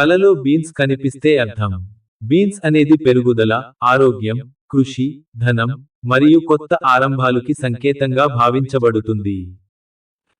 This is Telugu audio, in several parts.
కలలో బీన్స్ కనిపిస్తే అర్థం. బీన్స్ అనేది పెరుగుదల ఆరోగ్యం కృషి ధనం మరియు కొత్త ఆరంభాలుకి సంకేతంగా భావించబడుతుంది.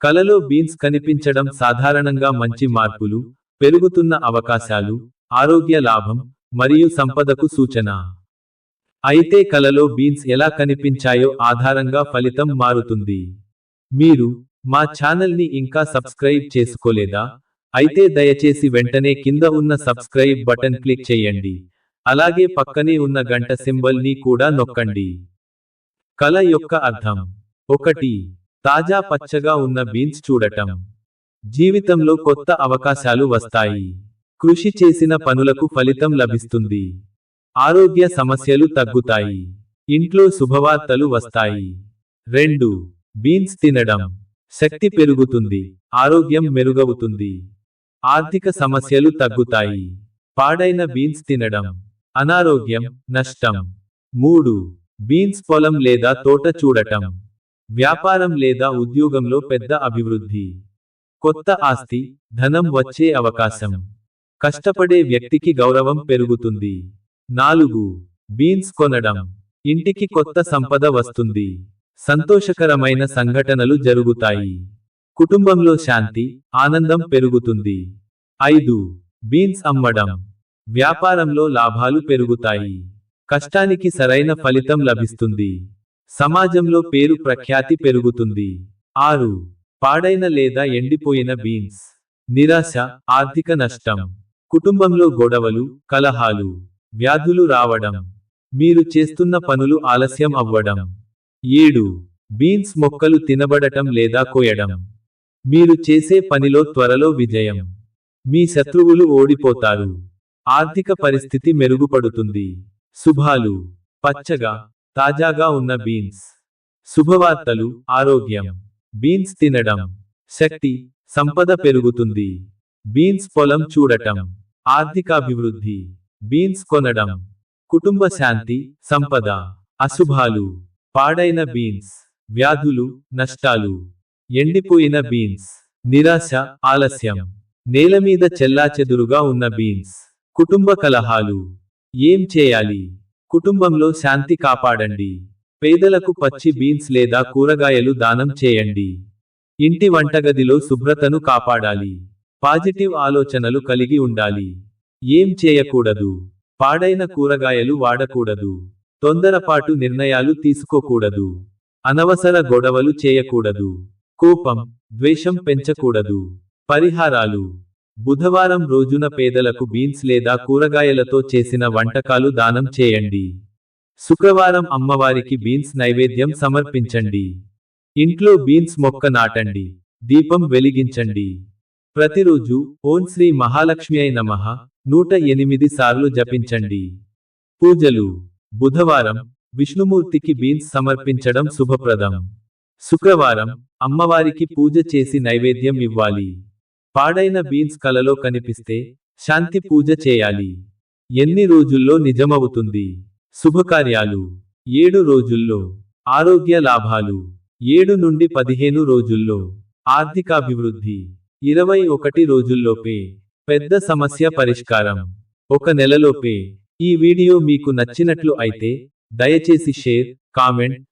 కలలో బీన్స్ కనిపించడం సాధారణంగా మంచి మార్పులు పెరుగుతున్న అవకాశాలు ఆరోగ్య లాభం మరియు సంపదకు సూచన. అయితే కలలో బీన్స్ ఎలా కనిపించాయో ఆధారంగా ఫలితం మారుతుంది. మీరు మా ఛానల్ని ఇంకా సబ్స్క్రైబ్ చేసుకోలేదా? అయితే దయచేసి వెంటనే కింద ఉన్న సబ్స్క్రైబ్ బటన్ క్లిక్ చేయండి. అలాగే పక్కనే ఉన్న గంట సింబల్ని కూడా నొక్కండి. కల యొక్క అర్థం. ఒకటి. తాజా పచ్చగా ఉన్న బీన్స్ చూడటం. జీవితంలో కొత్త అవకాశాలు వస్తాయి. కృషి చేసిన పనులకు ఫలితం లభిస్తుంది. ఆరోగ్య సమస్యలు తగ్గుతాయి. ఇంట్లో శుభవార్తలు వస్తాయి. రెండు. బీన్స్ తినడం. శక్తి పెరుగుతుంది. ఆరోగ్యం మెరుగవుతుంది. ఆర్థిక సమస్యలు తగ్గుతాయి. పాడైన బీన్స్ తినడం. అనారోగ్యం నష్టం. మూడు. బీన్స్ పొలం లేదా తోట చూడటం. వ్యాపారం లేదా ఉద్యోగంలో పెద్ద అభివృద్ధి. కొత్త ఆస్తి ధనం వచ్చే అవకాశం. కష్టపడే వ్యక్తికి గౌరవం పెరుగుతుంది. నాలుగు. బీన్స్ కొనడం. ఇంటికి కొత్త సంపద వస్తుంది. సంతోషకరమైన సంఘటనలు జరుగుతాయి. కుటుంబంలో శాంతి ఆనందం పెరుగుతుంది. ఐదు బీన్స్ అమ్మడం. వ్యాపారంలో లాభాలు పెరుగుతాయి. కష్టానికి సరైన ఫలితం లభిస్తుంది. సమాజంలో పేరు ప్రఖ్యాతి పెరుగుతుంది. ఆరు పాడైన లేదా ఎండిపోయిన బీన్స్. నిరాశ ఆర్థిక నష్టం. కుటుంబంలో గొడవలు కలహాలు వ్యాధులు రావడం. మీరు చేస్తున్న పనులు ఆలస్యం అవ్వడం. ఏడు బీన్స్ మొక్కలు తినబడటం లేదా కోయడం. మీరు చేసే పనిలో త్వరలో విజయం. మీ శత్రువులు ఓడిపోతారు. ఆర్థిక పరిస్థితి మెరుగుపడుతుంది. శుభాలు. పచ్చగా తాజాగా ఉన్న బీన్స్. శుభవార్తలు ఆరోగ్యం. బీన్స్ తినడం. శక్తి సంపద పెరుగుతుంది. బీన్స్ పొలం చూడటం. ఆర్థికాభివృద్ధి బీన్స్ కొనడం. కుటుంబ శాంతి సంపద. అశుభాలు. పాడైన బీన్స్. వ్యాధులు నష్టాలు. ఎండిపోయిన బీన్స్. నిరాశ ఆలస్యం. నేల మీద చెల్లాచెదురుగా ఉన్న బీన్స్. కుటుంబ కలహాలు. ఏం చేయాలి? కుటుంబంలో శాంతి కాపాడండి. పేదలకు పచ్చి బీన్స్ లేదా కూరగాయలు దానం చేయండి. ఇంటి వంటగదిలో శుభ్రతను కాపాడాలి. పాజిటివ్ ఆలోచనలు కలిగి ఉండాలి. ఏం చేయకూడదు? పాడైన కూరగాయలు వాడకూడదు. తొందరపాటు నిర్ణయాలు తీసుకోకూడదు. అనవసర గొడవలు చేయకూడదు. కోపం ద్వేషం పెంచకూడదు. పరిహారాలు. బుధవారం రోజున పేదలకు బీన్స్ లేదా కూరగాయలతో చేసిన వంటకాలు దానం చేయండి. శుక్రవారం అమ్మవారికి బీన్స్ నైవేద్యం సమర్పించండి. ఇంట్లో బీన్స్ మొక్క నాటండి. దీపం వెలిగించండి. ప్రతిరోజు ఓం శ్రీ మహాలక్ష్మి అయి నమః నూట ఎనిమిది సార్లు జపించండి. పూజలు. బుధవారం విష్ణుమూర్తికి బీన్స్ సమర్పించడం శుభప్రదం. శుక్రవారం అమ్మవారికి పూజ చేసి నైవేద్యం ఇవ్వాలి. పాడైన బీన్స్ కలలో కనిపిస్తే శాంతి పూజ చేయాలి. ఎన్ని రోజుల్లో నిజమవుతుంది? శుభకార్యాలు. ఏడు రోజుల్లో. ఆరోగ్య లాభాలు. ఏడు నుండి పదిహేను రోజుల్లో. ఆర్థికాభివృద్ధి. ఇరవై ఒకటి రోజుల్లోపే పెద్ద సమస్య పరిష్కారం. ఒక నెలలోపే. ఈ వీడియో మీకు నచ్చినట్లు అయితే దయచేసి షేర్ కామెంట్